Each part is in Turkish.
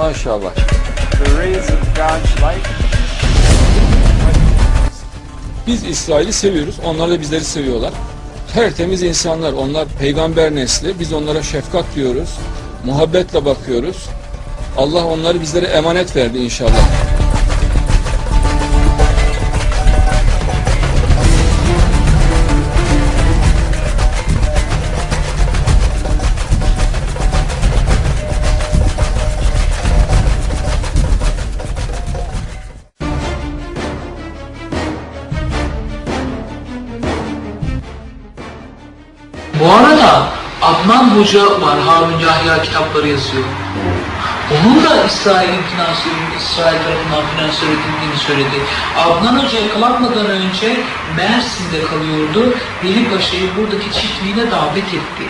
maşallah. Biz İsrail'i seviyoruz. Onlar da bizleri seviyorlar. Tertemiz insanlar. Onlar peygamber nesli. Biz onlara şefkat diyoruz. Muhabbetle bakıyoruz. Allah onları bizlere emanet verdi inşallah. Adnan Hoca var Harun Yahya kitapları yazıyor. Onun da İsrail'in finansörü, İsrail tarafından finansör edildiğini söyledi. Adnan Hoca yakalanmadan önce Mersin'de kalıyordu. Veli Paşa'yı buradaki çiftliğine davet etti.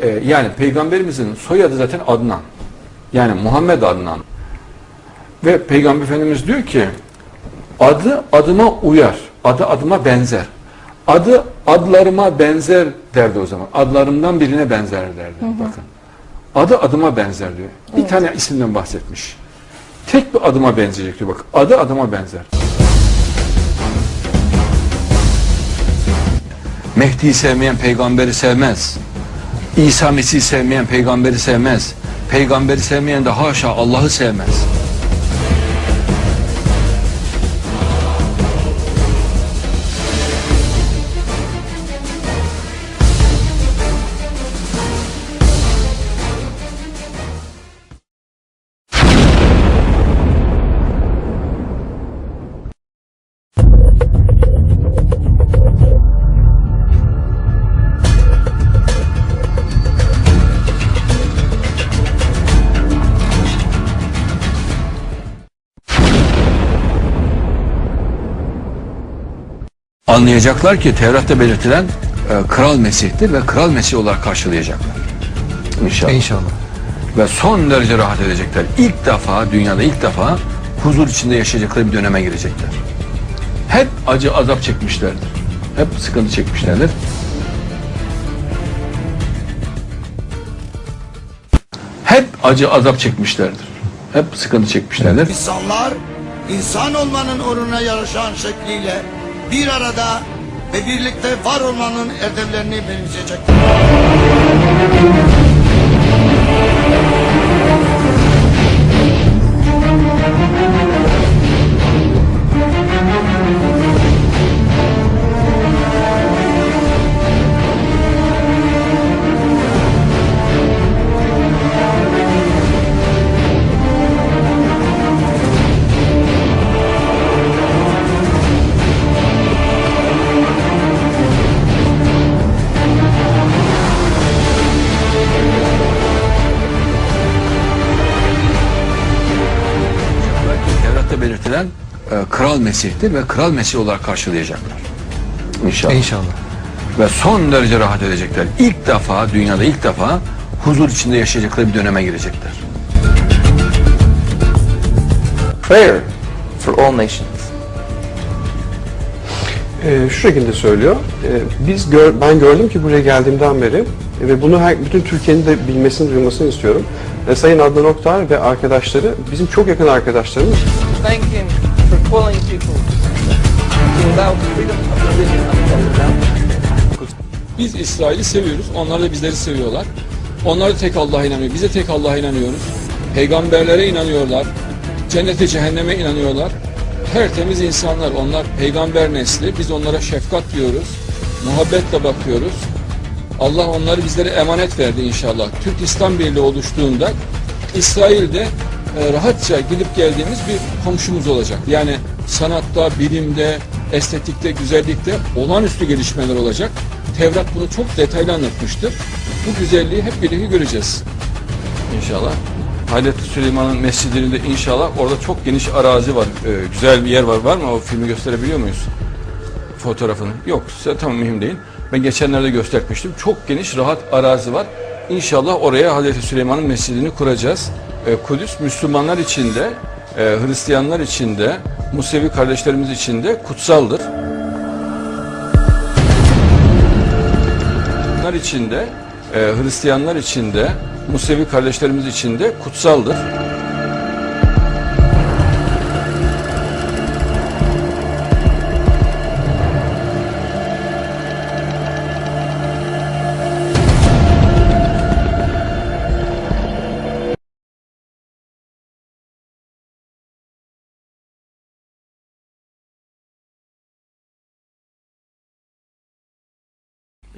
Ee, yani peygamberimizin soyadı zaten Adnan. Yani Muhammed Adnan. Ve peygamber efendimiz diyor ki adı adıma uyar. Adı adıma benzer. Adı adlarıma benzer derdi o zaman. Adlarımdan birine benzer derdi. Bakın. Adı adıma benzer diyor. Bir tane isimden bahsetmiş. Tek bir adıma benzeyecek diyor. Bak adı adıma benzer. Mehdi'yi sevmeyen peygamberi sevmez. İsa Mesih'i sevmeyen peygamberi sevmez. Peygamberi sevmeyen de haşa Allah'ı sevmez. Anlayacaklar ki Tevrat'ta belirtilen e, Kral Mesih'tir ve Kral Mesih olarak karşılayacaklar. İnşallah. İnşallah. Ve son derece rahat edecekler. İlk defa, dünyada ilk defa huzur içinde yaşayacakları bir döneme girecekler. Hep acı azap çekmişlerdir. Hep sıkıntı çekmişlerdir. Hep acı azap çekmişlerdir. Hep sıkıntı çekmişlerdir. İnsanlar insan olmanın onuruna yarışan şekliyle bir arada ve birlikte var olmanın erdemlerini benimseyecektir. Belirtilen e, Kral Mesih'tir ve Kral Mesih olarak karşılayacaklar. İnşallah. İnşallah. Ve son derece rahat edecekler. İlk defa, dünyada ilk defa huzur içinde yaşayacakları bir döneme girecekler. prayer for all nations. Ee, şu şekilde söylüyor. Ee, biz gör, ben gördüm ki buraya geldiğimden beri e, ve bunu her, bütün Türkiye'nin de bilmesini, duymasını istiyorum. E, Sayın Adnan Oktar ve arkadaşları bizim çok yakın arkadaşlarımız. thank him for calling people freedom of religion. Biz İsrail'i seviyoruz. Onlar da bizleri seviyorlar. Onlar da tek Allah'a inanıyor. Biz de tek Allah'a inanıyoruz. Peygamberlere inanıyorlar. Cennete cehenneme inanıyorlar. Tertemiz insanlar. Onlar peygamber nesli. Biz onlara şefkat diyoruz. Muhabbetle bakıyoruz. Allah onları bizlere emanet verdi inşallah. Türk İslam Birliği oluştuğunda İsrail'de e, rahatça gidip geldiğimiz bir komşumuz olacak. Yani sanatta, bilimde, estetikte, güzellikte olağanüstü gelişmeler olacak. Tevrat bunu çok detaylı anlatmıştır. Bu güzelliği hep birlikte göreceğiz. İnşallah. Hazreti Süleyman'ın mescidinde inşallah orada çok geniş arazi var. Ee, güzel bir yer var. Var mı? O filmi gösterebiliyor muyuz? Fotoğrafını. Yok. Size tam mühim değil. Ben geçenlerde göstermiştim. Çok geniş, rahat arazi var. İnşallah oraya Hazreti Süleyman'ın mescidini kuracağız. E, Kudüs Müslümanlar için de, e, Hristiyanlar için de, Musevi kardeşlerimiz için de kutsaldır. Hristiyanlar için de, e, Hristiyanlar için de, Musevi kardeşlerimiz için de kutsaldır.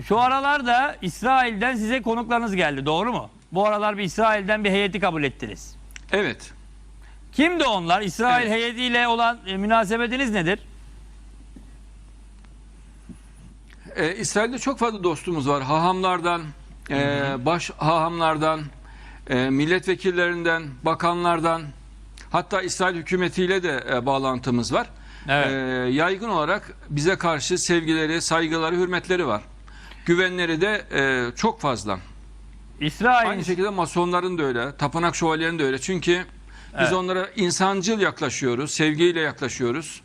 Şu aralarda İsrail'den size konuklarınız geldi doğru mu? Bu aralar bir İsrail'den bir heyeti kabul ettiniz. Evet. Kimdi onlar? İsrail Evet. heyetiyle olan e, münasebetiniz nedir? Ee, İsrail'de çok fazla dostumuz var. Hahamlardan, e, baş hahamlardan, e, milletvekillerinden, bakanlardan, hatta İsrail hükümetiyle de e, bağlantımız var. Evet. E, yaygın olarak bize karşı sevgileri, saygıları, hürmetleri var. Güvenleri de e, çok fazla. İsrail Aynı şekilde masonların da öyle, tapınak şövalyelerinin de öyle. Çünkü biz Evet. onlara insancıl yaklaşıyoruz, sevgiyle yaklaşıyoruz.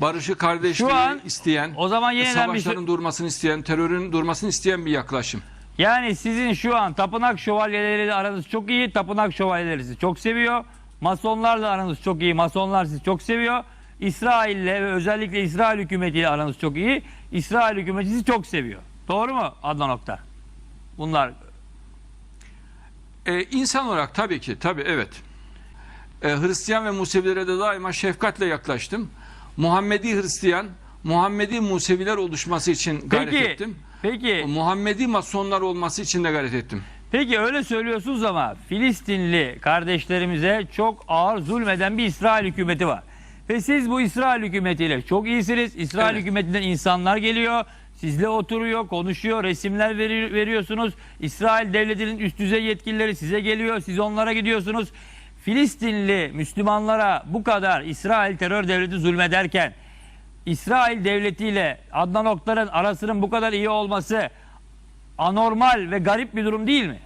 Barışı, kardeşliği Şu an isteyen, o zaman yeniden bir savaşların durmasını isteyen, terörün durmasını isteyen bir yaklaşım. yani sizin şu an tapınak şövalyeleriyle aranız çok iyi. Tapınak şövalyeleri sizi çok seviyor. Masonlarla aranız çok iyi. Masonlar sizi çok seviyor. İsrail'le ve özellikle İsrail hükümetiyle aranız çok iyi. İsrail hükümeti sizi çok seviyor. Doğru mu Adnan Oktar? Bunlar Ee, insan olarak tabii ki, tabii evet. Ee, Hristiyan ve Musevilere de daima şefkatle yaklaştım. Muhammedi Hristiyan, Muhammedi Museviler oluşması için gayret Peki, ettim. peki, Muhammedi Masonlar olması için de gayret ettim. peki öyle söylüyorsunuz ama Filistinli kardeşlerimize çok ağır zulmeden bir İsrail hükümeti var. Ve siz bu İsrail hükümetiyle çok iyisiniz. İsrail Evet. hükümetinden insanlar geliyor, sizle oturuyor, konuşuyor, resimler veri- veriyorsunuz. İsrail devletinin üst düzey yetkilileri size geliyor, siz onlara gidiyorsunuz. Filistinli Müslümanlara bu kadar İsrail terör devleti zulmederken İsrail devletiyle Adnan Oktar'ın arasının bu kadar iyi olması anormal ve garip bir durum değil mi?